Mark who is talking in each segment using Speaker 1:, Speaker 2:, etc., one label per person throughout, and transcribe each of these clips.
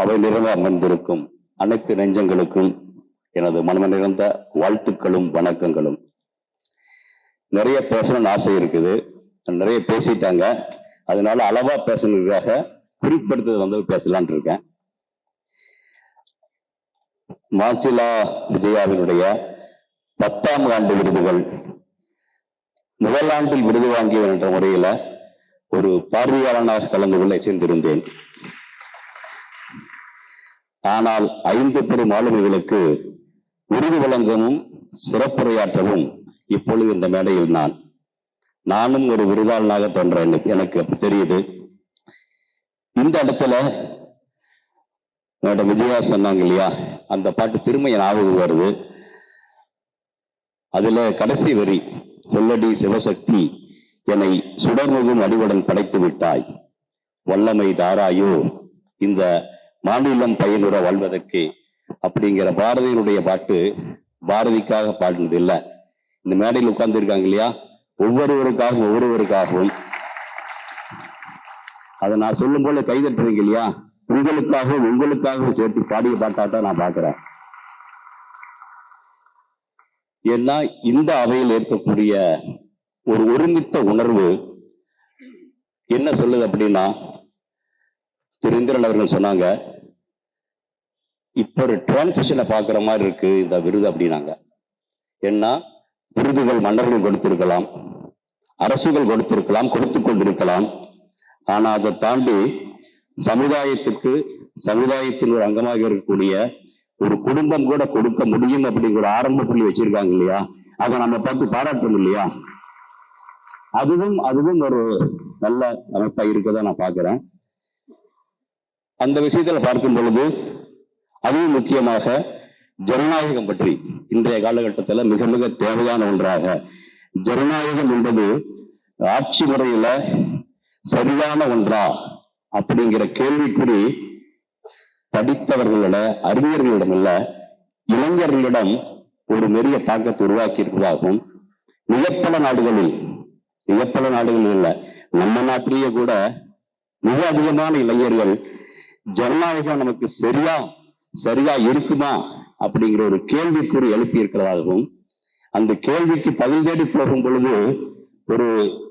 Speaker 1: அவை நிறைந்த அமர்ந்திருக்கும் அனைத்து நெஞ்சங்களுக்கும் எனது மனம நிறைந்த வாழ்த்துக்களும் வணக்கங்களும். நிறைய பேசணும்னு ஆசை இருக்குது. நிறைய பேசிட்டாங்க. அதனால அளவா பேசணுக்காக குறிப்பிடுத்தது வந்து பேசலான் இருக்கேன். மாசிலா விஜயாவினுடைய பத்தாம் ஆண்டு விருதுகள் முதல் ஆண்டில் விருது வாங்கியவன் என்ற முறையில ஒரு பார்வையாளனாக கலந்து கொள்ள சேர்ந்திருந்தேன் ஆனால் ஐந்து பெரும் ஆளுமைகளுக்கு விருது வழங்கவும் சிறப்புரையாற்றவும் இப்பொழுது இந்த மேடையில் நான். நானும் ஒரு விருதாளனாக தோன்றேன் எனக்கு தெரியுது. இந்த இடத்துல மேடம் விஜயா சொன்னாங்க இல்லையா? அந்த பாட்டு திரும்ப ஞாபகம் வருது. அதுல கடைசி வரி சொல்லடி சிவசக்தி என்னை சுடர்முகும் அடிவுடன் படைத்து விட்டாய். வல்லமை தாராயோ இந்த மாநிலம் பயனுற வாழ்வதற்கு அப்படிங்கிற பாரதியினுடைய பாட்டு பாரதிக்காக பாடினது இல்ல இந்த மேடையில் உட்கார்ந்து இருக்காங்க இல்லையா? ஒவ்வொருவருக்காகவும் ஒவ்வொருவருக்காகவும். அதை நான் சொல்லும் போல கைதட்டுறீங்க இல்லையா? உங்களுக்காகவும் உங்களுக்காகவும் சேர்த்து பாடிய பாட்டாதான் நான் பார்க்கிறேன் ஏன்னா இந்த அவையில் இருக்கக்கூடிய ஒரு ஒருமித்த உணர்வு என்ன சொல்லுது அப்படின்னா திரு இந்திரன் அவர்கள் சொன்னாங்க இப்போ ஒரு டிரான்சிஷனை பார்க்குற மாதிரி இருக்கு இந்த விருது அப்படின்னாங்க. ஏன்னா விருதுகள் மன்னர்கள் கொடுத்திருக்கலாம் அரசுகள் கொடுத்திருக்கலாம் கொடுத்து கொண்டிருக்கலாம். ஆனா அதை தாண்டி சமுதாயத்துக்கு சமுதாயத்தின் ஒரு அங்கமாக இருக்கக்கூடிய ஒரு குடும்பம் கூட கொடுக்க முடியும் அப்படிங்கிற ஆரம்ப புள்ளி வச்சிருக்காங்க இல்லையா? அதை நம்ம பார்த்து பாராட்டணும் இல்லையா? அதுவும் அதுவும் ஒரு நல்ல அமைப்பா இருக்கதான் நான் பாக்குறேன் அந்த விஷயத்துல பார்க்கும் பொழுது அதுவும் முக்கியமாக ஜனநாயகம் பற்றி இன்றைய காலகட்டத்துல மிக மிக தேவையான ஒன்றாக. ஜனநாயகம் என்பது ஆட்சி முறையில சரியான ஒன்றா அப்படிங்கிற கேள்விக்குறி படித்தவர்களிட அறிஞர்களிடம் இல்ல இளைஞர்களிடம் ஒரு பெரிய தாக்கத்தை உருவாக்கி இருப்பதாகவும் மிகப்பல நாடுகளில் மிகப்பல நாடுகளில் இல்ல நம்ம நாட்டிலேயே கூட மிக அதிகமான இளைஞர்கள் ஜனநாயகம் நமக்கு சரியா சரியா இருக்குமா அப்படிங்கிற ஒரு கேள்விக்குறி எழுப்பி இருக்கிறதாகவும் அந்த கேள்விக்கு பதில் தேடி போகும் பொழுது ஒரு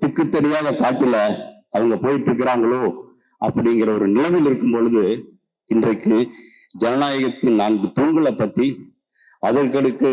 Speaker 1: திக்கு தெரியாத காட்டுல அவங்க போயிட்டு இருக்கிறாங்களோ அப்படிங்கிற ஒரு நிலைமையில் இருக்கும் பொழுது இன்றைக்கு ஜனநாயகத்தின் நான்கு தூண்களை பத்தி அதற்கடுக்கு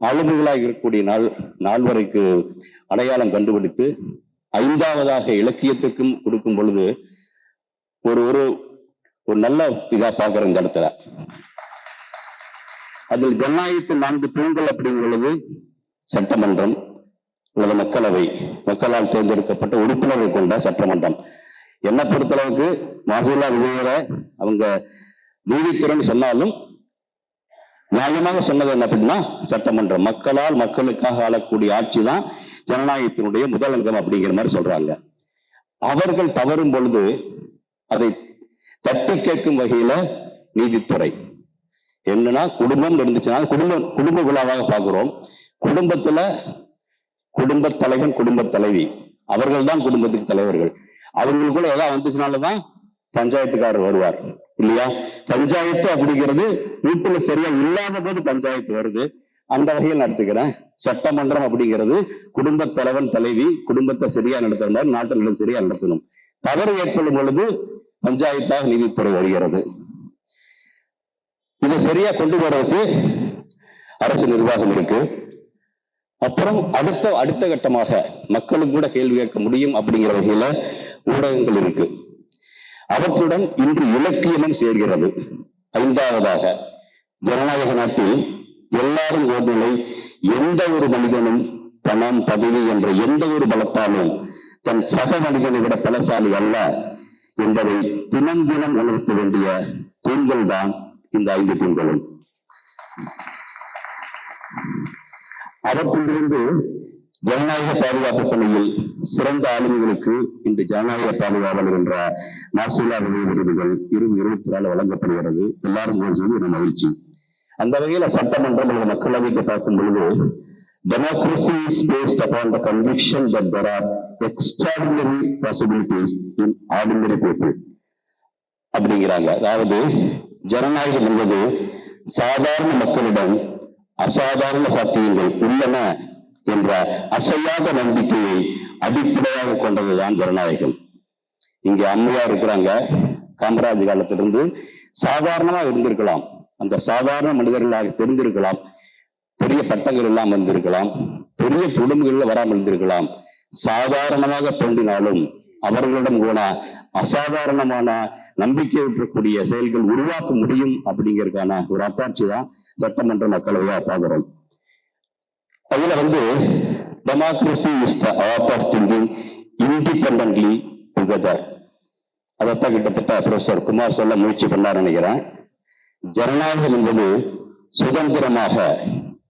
Speaker 1: ஆளுமைகளாக இருக்கக்கூடிய நாள் நால்வரைக்கு அடையாளம் கண்டுபிடித்து ஐந்தாவதாக இலக்கியத்துக்கும் கொடுக்கும் பொழுது ஒரு ஒரு ஒரு நல்ல இதா பாக்குறோம் இந்த இடத்துல. அதில் ஜனநாயகத்தின் நான்கு தூண்கள் அப்படிங்கிறது சட்டமன்றம் அல்லது மக்களவை. மக்களால் தேர்ந்தெடுக்கப்பட்ட உறுப்பினர்கள் கொண்ட சட்டமன்றம். என்னை பொறுத்தளவுக்கு மாசுலா விஜயரை அவங்க நீதித்துறைன்னு சொன்னாலும் நியாயமாக சொன்னது என்ன அப்படின்னா சட்டமன்றம். மக்களால் மக்களுக்காக ஆளக்கூடிய ஆட்சி தான் ஜனநாயகத்தினுடைய முதல் அங்கம் அப்படிங்கிற மாதிரி சொல்றாங்க. அவர்கள் தவறும் பொழுது அதை தட்டி கேட்கும் வகையில நீதித்துறை. என்னன்னா குடும்பம் இருந்துச்சுன்னா குடும்ப குடும்ப விழாவாக பார்க்கிறோம். குடும்பத்துல குடும்ப தலைவன் குடும்ப தலைவி. அவர்கள் தான் குடும்பத்துக்கு தலைவர்கள். அவர்களுக்குள்ள ஏதாவது வந்துச்சுனாலதான் பஞ்சாயத்துக்காரர் வருவார். இல்லையா? பஞ்சாயத்து அப்படிங்கிறது வீட்டுல சரியா இல்லாத போது பஞ்சாயத்து வருது. அந்த வகையில் நடத்துக்கிறேன் சட்டமன்றம் அப்படிங்கிறது குடும்ப தலைவன் தலைவி குடும்பத்தை சரியா நடத்துற மாதிரி சரியா நடத்தணும். தவறு ஏற்படும் பொழுது பஞ்சாயத்தாக நீதித்துறை வருகிறது. இதை சரியா கொண்டு போறதுக்கு அரசு நிர்வாகம் இருக்கு. அப்புறம் அடுத்த அடுத்த கட்டமாக மக்களுக்கு கூட கேள்வி கேட்க முடியும் அப்படிங்கிற வகையில ஊடகங்கள் இருக்கு. அவற்றுடன் இன்று இலக்கியமும் சேர்கிறது. ஐந்தாவதாக ஜனநாயக நாட்டில் எல்லாரும் ஓர்நிலை எந்த ஒரு மனிதனும் பணம் பதவி என்ற எந்த ஒரு பலத்தாலும் தன் சக மனிதனை விட பலசாலி அல்ல. என்பதை தினம் தினம் உணர்த்த வேண்டிய தூண்கள் தான் இந்த ஐந்து தூண்களும். அவற்றிலிருந்து ஜனநாயக பாதுகாப்பு பணியில் சிறந்த ஆளுமைகளுக்கு இன்று ஜனநாயக பாதுகாவலர் என்ற மாசுலா விருது விருதுகள் இரு இருபத்தி நாலு வழங்கப்படுகிறது. எல்லாரும் ஒரு மகிழ்ச்சி. அந்த வகையில சட்டமன்றம் அல்லது மக்களவைக்கு பார்க்கும் பொழுது democracy is based upon the conviction that there are extraordinary possibilities in ordinary people அப்படிங்கிறாங்க. அதாவது ஜனநாயகம் என்பது சாதாரண மக்களிடம் அசாதாரண சாத்தியங்கள் உள்ளன என்ற அசையாத நம்பிக்கையை அடிப்படையாக கொண்டதுதான் ஜனநாயகம். இங்க அம்மையா இருக்கிறாங்க. காமராஜ் காலத்திலிருந்து சாதாரணமா இருந்திருக்கலாம். அந்த சாதாரண மனிதர்களாக தெரிந்திருக்கலாம். பெரிய பட்டங்கள் எல்லாம் வந்திருக்கலாம் பெரிய குடும்பங்கள்ல வராமல் இருந்திருக்கலாம். சாதாரணமாக தோன்றினாலும் அவர்களிடம் கூட அசாதாரணமான நம்பிக்கை ஊற்றக்கூடிய செயல்கள் உருவாக்க முடியும் அப்படிங்கறதுக்கான ஒரு அத்தாட்சி தான் சட்டமன்ற மக்களவையா பாக்குறோம் அதுல வந்து democracy is the art of thinking independently together அதைத்தான் கிட்டத்தட்ட ப்ரொஃபசர் குமார் சொல்ல முயற்சி பண்ணார் நினைக்கிறேன். ஜனநாயகம் என்பது சுதந்திரமாக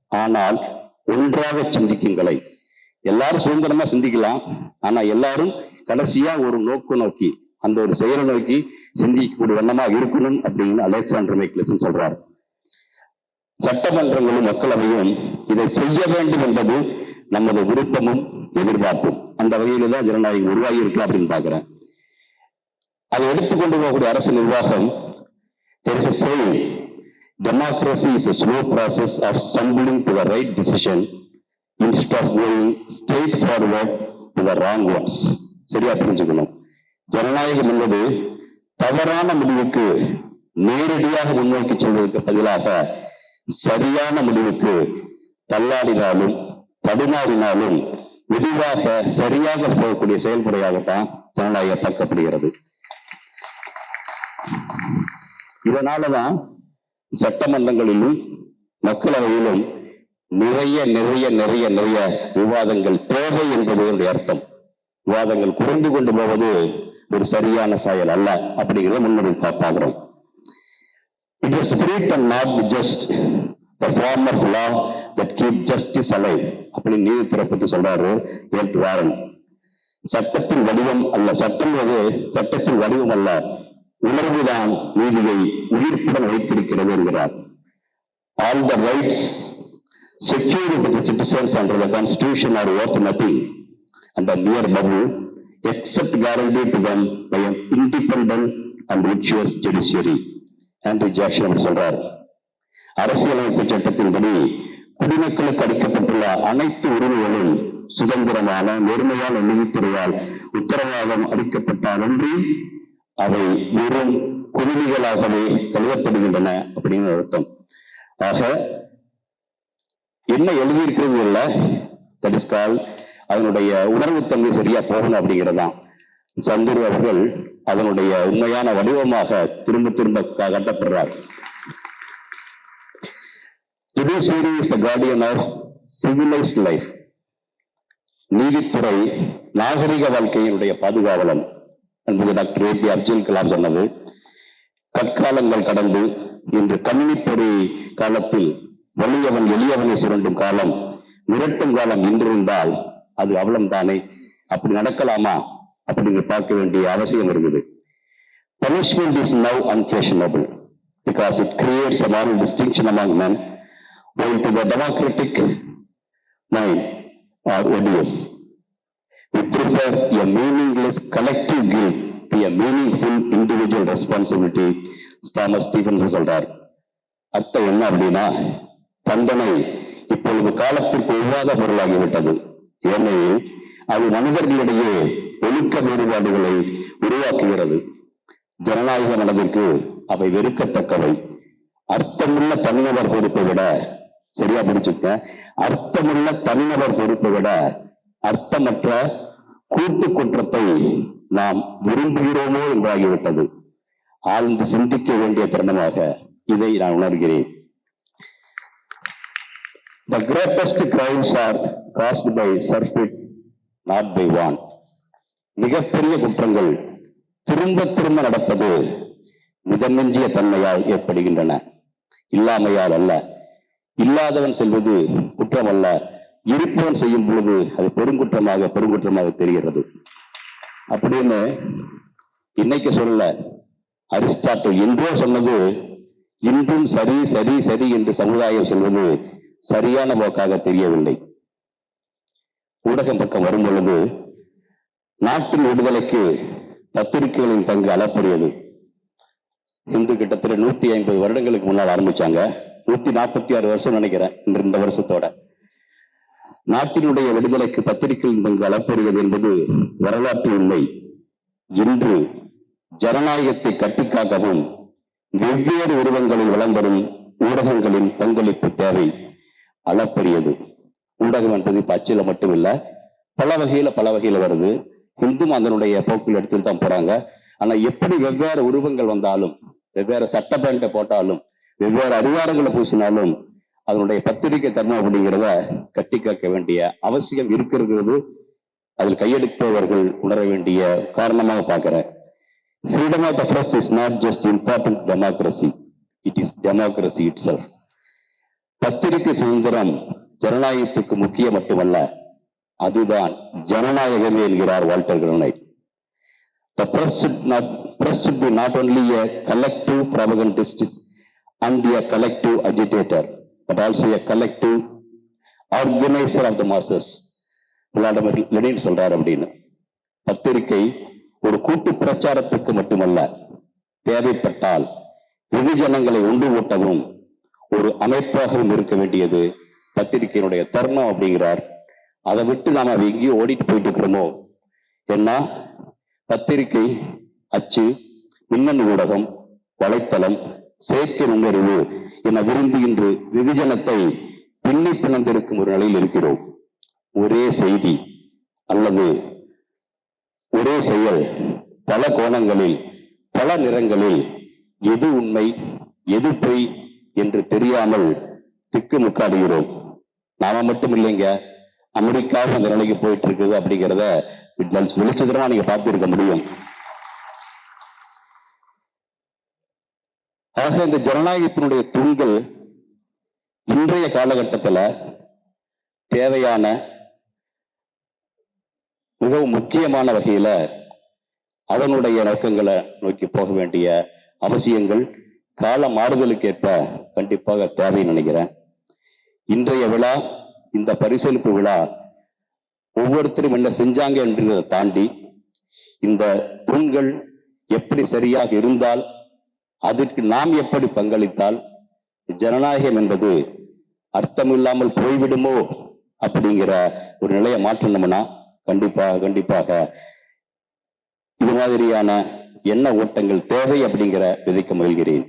Speaker 1: ஆனால் ஒன்றாக சிந்திக்குங்களை எல்லாரும் சுதந்திரமா சிந்திக்கலாம். ஆனா எல்லாரும் கடைசியா ஒரு நோக்கு நோக்கி அந்த ஒரு செயலை நோக்கி சிந்திக்கக்கூடிய வண்ணமா இருக்கணும் அப்படின்னு அலெக்சாண்டர் மைக்லசன் சொல்றாரு. சட்டமன்றங்களும் மக்களவையும் இதை செய்ய வேண்டும் என்பது நமது விருப்பமும் எதிர்பார்ப்பும். அந்த வகையில தான் ஜனநாயகம் உருவாகி இருக்கலாம் அப்படின்னு பாக்குறேன் அதை எடுத்துக்கொண்டு போகக்கூடிய அரசு நிர்வாகம் there is a saying slow process a slow to of right to the of decision instead of going சரியா புரிஞ்சுக்கணும். ஜனநாயகம் என்பது தவறான முடிவுக்கு நேரடியாக முன்னோக்கி செல்வதற்கு பதிலாக சரியான முடிவுக்கு தள்ளாடினாலும் தடுமாறினாலும் மெதுவாக சரியாக போகக்கூடிய செயல்முறையாகத்தான் ஜனநாயகம் தக்கப்படுகிறது இதனாலதான் சட்டமன்றங்களிலும் மக்களவையிலும் நிறைய நிறைய நிறைய நிறைய விவாதங்கள் தேவை என்பது என்னுடைய அர்த்தம். விவாதங்கள் குறைந்து கொண்டு போவது ஒரு சரியான செயல் அல்ல அப்படிங்கிறத முன்னுரை பார்க்கிறோம் it is spirit and not just the form of law that keep justice alive அப்படின்னு நீதித்துறை பத்தி சொல்றாரு எல்ட் வாரன். சட்டத்தின் வடிவம் அல்ல. சட்டம் அது சட்டத்தின் வடிவம் அல்ல. உணர்வுதான் நீதியை உயிர்ப்புடன் வைத்திருக்கிறது என்கிறார். All the rights secured to the citizens under the constitution are worth nothing. And a mere bubble except guaranteed to them by an independent and virtuous judiciary. Andrew Jackson சொல்றார் அரசியலமைப்பு சட்டத்தின்படி குடிமக்களுக்கு அளிக்கப்பட்டுள்ள அனைத்து உரிமைகளும் சுதந்திரமான நேர்மையான நீதித்துறையால் உத்தரவாதம் அளிக்கப்பட்டாலன்றி அவை வெறும் குருவிகளாகவே கருதப்படுகின்றன அப்படின்னு அர்த்தம். ஆக என்ன எழுதியிருக்கிறது இல்ல. தட் இஸ் கால் அதனுடைய உணர்வுத்தன்மை சரியா போகணும் அப்படிங்கிறதுதான். சந்துரு அவர்கள் அதனுடைய உண்மையான வடிவமாக திரும்ப திரும்ப கட்டப்படுறார். காட்டப்படுறார் judiciary is the guardian of civilised life நீதித்துறை நாகரிக வாழ்க்கையினுடைய பாதுகாவலன் என்பது doctor A P Abdul Kalam சொன்னது. கற்காலங்கள் கடந்து இன்று கம்யூனிப்பொறி காலத்தில் வலியவன் எளியவனை சுரண்டும் காலம் மிரட்டும் காலம் என்றிருந்தால் அது அவலம் தானே அப்படி நடக்கலாமா அப்படின்னு பார்க்க வேண்டிய அவசியம் இருக்குது punishment is now unquestionable because it creates a distinction among man while to the democratic mind are odious We prefer a meaningless collective guilt to a meaningful individual responsibility, Thomas Stephens சொல்றார் அர்த்தம் என்ன அப்படின்னா தண்டனை இப்பொழுது காலத்திற்கு ஒவ்வாத பொருளாகிவிட்டது. ஏனெனில் அது மனிதர்களிடையே ஒழுக்க வேறுபாடுகளை உருவாக்குகிறது. ஜனநாயக மனதிற்கு அவை வெறுக்கத்தக்கவை. அர்த்தமுள்ள தனிநபர் பொறுப்பை விட சரியா பிடிச்சுக்க அர்த்தமுள்ள தனிநபர் பொறுப்பை விட அர்த்தமற்ற கூட்டு குற்றத்தை நாம் விரும்புகிறோமோ என்றாகிவிட்டது. ஆழ்ந்து சிந்திக்க வேண்டிய தருணமாக இதை நான் உணர்கிறேன். The greatest crimes are caused by surfeit not by want மிகப்பெரிய குற்றங்கள் திரும்ப திரும்ப நடப்பது மிதமிஞ்சிய தன்மையால் ஏற்படுகின்றன. இல்லாமையால் அல்ல. இல்லாதவன் செல்வது குற்றம் அல்ல இருப்பவன் செய்யும் பொழுது அது பெருங்குற்றமாக பெருங்குற்றமாக தெரிகிறது. அப்படின்னு இன்னைக்கு சொல்லல. அரிஸ்டாட்டில் என்றோ சொன்னது இன்றும் சரி சரி சரி என்று சமுதாயம் சொல்வது சரியான போக்காக தெரியவில்லை. ஊடகம் பக்கம் வரும் பொழுது நாட்டின் விடுதலைக்கு பத்திரிகைகளின் பங்கு அளப்பரியது. இந்து கிட்டத்தட்ட நூத்தி ஐம்பது வருடங்களுக்கு முன்னால் ஆரம்பிச்சாங்க. நூத்தி நாற்பத்தி ஆறு வருஷம் நினைக்கிறேன் இந்த- வருஷத்தோட. நாட்டினுடைய விடுதலைக்கு பத்திரிகைகளின் பங்கு அளப்பெறுவது என்பது வரலாற்று உண்மை இன்று ஜனநாயகத்தை கட்டிக்காக்கவும் வெவ்வேறு உருவங்களில் விளம்பரும் ஊடகங்களின் பங்களிப்பு தேவை. அளப்பரியது. ஊடகம் என்பது பச்சையில மட்டும் இல்ல பல வகையில பல வகையில வருது. இந்தும் அதனுடைய போக்கில் எடுத்துட்டு தான் போறாங்க. ஆனா எப்படி வெவ்வேறு உருவங்கள் வந்தாலும் வெவ்வேறு சட்ட பேண்டை போட்டாலும் வெவ்வேறு அதிகாரங்களை பூசினாலும் அதனுடைய பத்திரிகை தர்மம் அப்படிங்கிறத கட்டி காக்க வேண்டிய அவசியம் இருக்கிறது. அதில் கையெடுப்பவர்கள் உணர வேண்டிய காரணமாக பார்க்கிறேன். Freedom the the is not just important democracy it is democracy itself பத்திரிகை சுதந்திரம் ஜனநாயகத்துக்கு முக்கியம் மட்டுமல்ல அதுதான் ஜனநாயகமே என்கிறார் Walter Cronkite The press should not, press should be not only a collective propagandist and a collective agitator, but also a collective organiser of the masses Vladimir Lenin சொல்றாரு அப்படின்னு பத்திரிகை ஒரு கூட்டு பிரச்சாரத்துக்கு மட்டுமல்ல தேவைப்பட்டால் வெகுஜனங்களை ஒன்று ஊட்டவும் ஒரு அமைப்பாகவும் இருக்க வேண்டியது பத்திரிகையினுடைய தர்மம் அப்படிங்கிறார். அதை விட்டு நாம் அதை எங்கேயோ ஓடிட்டு போயிட்டு இருக்கிறோமோ? ஏன்னா பத்திரிகை அச்சு மின்னணு ஊடகம் வலைத்தளம் செயற்கை நுண்ணறிவு என விரும்பி இன்று வெகுஜனத்தை பின்னி பிணந்திருக்கும் ஒரு நிலையில் இருக்கிறோம். ஒரே செய்தி அல்லது ஒரே செயல். பல கோணங்களில் பல நிறங்களில் எது உண்மை எது பொய் என்று தெரியாமல் திக்குமுக்காடுகிறோம் நாம மட்டும் இல்லைங்க. அமெரிக்காவும் அந்த நிலைக்கு போயிட்டு இருக்குது அப்படிங்கிறத வெளிச்சதுமா நீங்க பார்த்திருக்க முடியும். ஆக இந்த ஜனநாயகத்தினுடைய தூண்கள் இன்றைய காலகட்டத்துல தேவையான மிகவும் முக்கியமான வகையில அதனுடைய நோக்கங்களை நோக்கி போக வேண்டிய அவசியங்கள் கால மாறுதலுக்கேற்ப கண்டிப்பாக தேவைன்னு நினைக்கிறேன். இன்றைய விழா இந்த பரிசளிப்பு விழா ஒவ்வொருத்தரும் என்ன செஞ்சாங்க என்றதை தாண்டி இந்த தூண்கள் எப்படி சரியாக இருந்தால் அதற்கு நாம் எப்படி பங்களித்தால் ஜனநாயகம் என்பது அர்த்தமில்லாமல் போய்விடுமோ அப்படிங்கிற ஒரு நிலையை மாற்றணும்னா கண்டிப்பாக கண்டிப்பாக இது மாதிரியான என்ன ஓட்டங்கள் தேவை அப்படிங்கிற விதைக்க முயல்கிறேன்.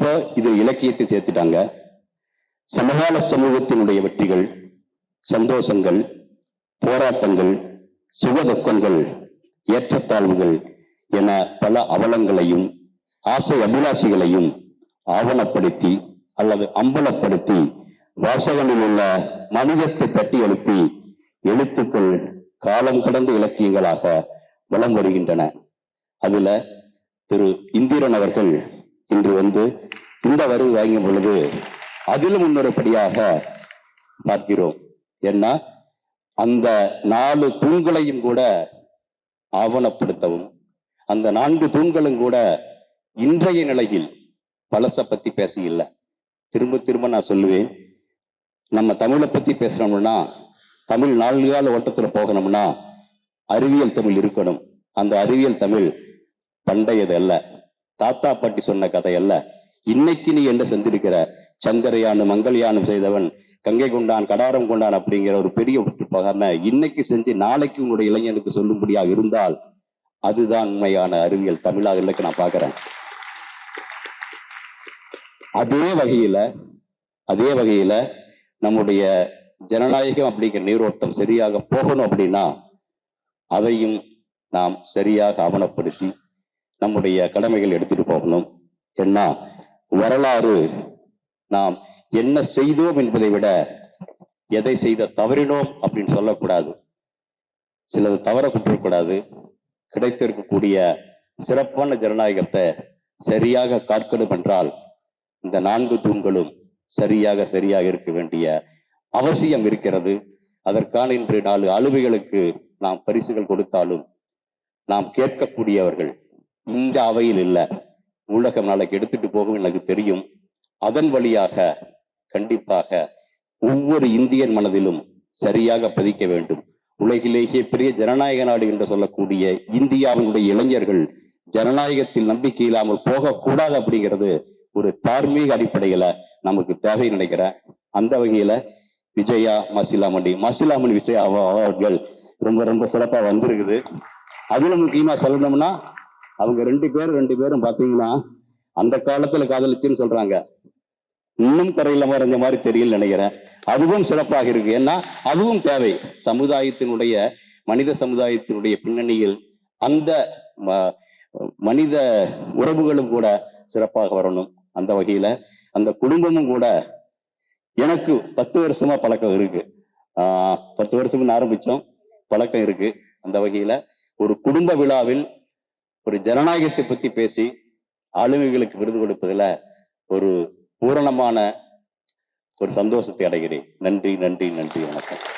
Speaker 1: இப்ப இது இலக்கியத்தை சேர்த்துட்டாங்க. சமகால சமூகத்தினுடைய வெற்றிகள் சந்தோஷங்கள் போராட்டங்கள் சுகதுக்கங்கள் ஏற்றத்தாழ்வுகள் என பல அவலங்களையும் ஆசை அபிலாஷிகளையும் ஆவணப்படுத்தி அல்லது அம்பலப்படுத்தி வாசகனில் உள்ள மனிதத்தை தட்டி எழுப்பி எழுத்துக்கள் காலம் கடந்த இலக்கியங்களாக வலம் வருகின்றன. அதுல திரு இந்திரன் அவர்கள் இன்று வந்து இந்த வரிவு வாங்கிய பொழுது அதிலும் முன்னொருபடியாக பார்க்கிறோம். ஏன்னா அந்த நாலு தூண்களையும் கூட ஆவணப்படுத்தவும் அந்த நான்கு தூண்களும் கூட இன்றைய நிலையில் பழச பத்தி பேச இல்லை திரும்ப திரும்ப நான் சொல்லுவேன் நம்ம தமிழை பத்தி பேசுறோம்னா தமிழ் நான்கு கால ஓட்டத்துல போகணும்னா அறிவியல் தமிழ் இருக்கணும். அந்த அறிவியல் தமிழ் பண்டையது அல்ல தாத்தா பாட்டி சொன்ன கதை அல்ல இன்னைக்கு நீ என்ன செஞ்சிருக்கிற? சந்திரயானு மங்கள்யானு செய்தவன் கங்கை கொண்டான் கடாரம் கொண்டான் அப்படிங்கிற ஒரு பெரிய விட்டு இன்னைக்கு செஞ்சு நாளைக்கு உன்னுடைய இளைஞனுக்கு சொல்லும்படியா இருந்தால் அதுதான் உண்மையான அறிவியல். தமிழாக இல்லைக்கு நான் பாக்குறேன் அதே வகையில அதே வகையில நம்முடைய ஜனநாயகம் அப்படிங்கிற நீரோட்டம் சரியாக போகணும் அப்படின்னா அதையும் நாம் சரியாக ஆவணப்படுத்தி நம்முடைய கடமைகள் எடுத்துட்டு போகணும். ஏன்னா வரலாறு நாம் என்ன செய்தோம் என்பதை விட எதை செய்த தவறினோம் அப்படின்னு சொல்லக்கூடாது. சிலது தவற குற்றக்கூடாது கிடைத்திருக்கக்கூடிய சிறப்பான ஜனநாயகத்தை சரியாக காக்கணும் என்றால் இந்த நான்கு தூண்களும் சரியாக சரியாக இருக்க வேண்டிய அவசியம் இருக்கிறது. அதற்கான இன்று நாலு அலுவைகளுக்கு நாம் பரிசுகள் கொடுத்தாலும் நாம் கேட்கக்கூடியவர்கள் இந்த அவையில் இல்ல. உலகம் நாளைக்கு எடுத்துட்டு போகும் எனக்கு தெரியும். அதன் வழியாக கண்டிப்பாக ஒவ்வொரு இந்தியன் மனதிலும் சரியாக பதிக்க வேண்டும். உலகிலேயே பெரிய ஜனநாயக நாடு என்று சொல்லக்கூடிய இந்தியாவினுடைய இளைஞர்கள் ஜனநாயகத்தில் நம்பிக்கை இல்லாமல் போகக்கூடாது அப்படிங்கிறது ஒரு தார்மீக அடிப்படையில நமக்கு தேவை நினைக்கிறேன் அந்த வகையில விஜயா மசிலாமணி மசிலாமணி விஜயா அவர்கள் ரொம்ப ரொம்ப சிறப்பா வந்திருக்குது. அதுல முக்கியமா சொல்லணும்னா அவங்க ரெண்டு பேரும் ரெண்டு பேரும் பாத்தீங்கன்னா அந்த காலத்துல காதலிச்சுன்னு சொல்றாங்க. இன்னும் குறையில மறைஞ்ச மாதிரி தெரியல நினைக்கிறேன். அதுவும் சிறப்பாக இருக்கு. ஏன்னா அதுவும் தேவை. சமுதாயத்தினுடைய மனித சமுதாயத்தினுடைய பின்னணியில் அந்த ம- மனித உறவுகளும் கூட சிறப்பாக வரணும். அந்த வகையில அந்த குடும்பமும் கூட எனக்கு பத்து வருஷமா பழக்கம் இருக்கு. பத்து வருஷம்னு ஆரம்பிச்சோம். பழக்கம் இருக்கு. அந்த வகையில ஒரு குடும்ப விழாவில் ஒரு ஜனநாயகத்தை பத்தி பேசி ஆளுமைகளுக்கு விருது கொடுப்பதில் ஒரு பூரணமான ஒரு சந்தோஷத்தை அடைகிறேன். நன்றி நன்றி நன்றி வணக்கம்.